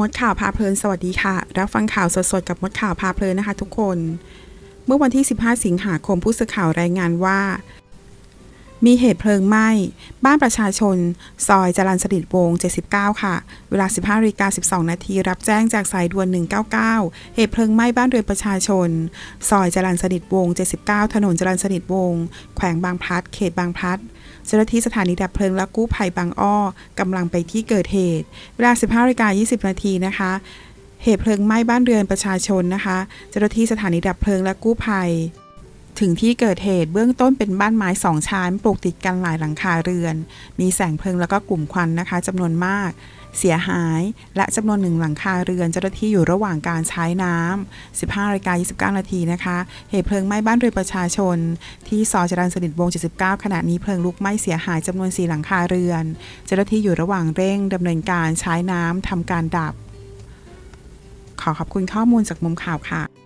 มดข่าวพาเพลินสวัสดีค่ะ รับฟังข่าวสดๆกับมดข่าวพาเพลินนะคะทุกคน เมื่อวันที่ 15 สิงหาคมผู้สื่อข่าวรายงานว่า มีเหตุเพลิงไหม้ บ้านประชาชน ซอยจรัญสนิทวงศ์79 ค่ะ เวลา 15นาฬิกา12 นาที รับแจ้งจากสายด่วน 199 เหตุเพลิงไหม้บ้านเรือนประชาชน ซอยจรัญสนิทวงศ์79 ถนนจรัญสนิทวงศ์แขวงบางพลัด เขตบางพลัดเจ้าหน้าที่สถานีดับเพลิงและกู้ภัยบางอ้อกำลังไปที่เกิดเหตุ เวลา 15นาฬิกา20 นาทีนะคะเหตุเพลิงไหม้บ้านเรือนประชาชนนะคะ เจ้าหน้าที่สถานีดับเพลิงและกู้ภัย ถึงที่เกิดเหตุเบื้องต้นเป็นบ้านไม้สองชั้นปลูกติดกันหลายหลังคาเรือน มีแสงเพลิงแล้วก็กลุ่มควันนะคะจำนวนมาก เสียหายและจำนวนหนึ่งหลังคาเรือนเจ้าหน้าที่อยู่ระหว่างการใช้น้ำ 15นาฬิกา29 นาทีนะคะ เหตุเพลิงไหม้บ้านเรือนประชาชน ที่ซอยจรัญสนิทวง 79 ขณะนี้เพลิงลุกไหม้เสียหายจำนวน 4 หลังคาเรือน เจ้าหน้าที่อยู่ระหว่างเร่งดำเนินการใช้น้ำทำการดับ ขอขอบคุณข้อมูลจากมุมข่าวค่ะ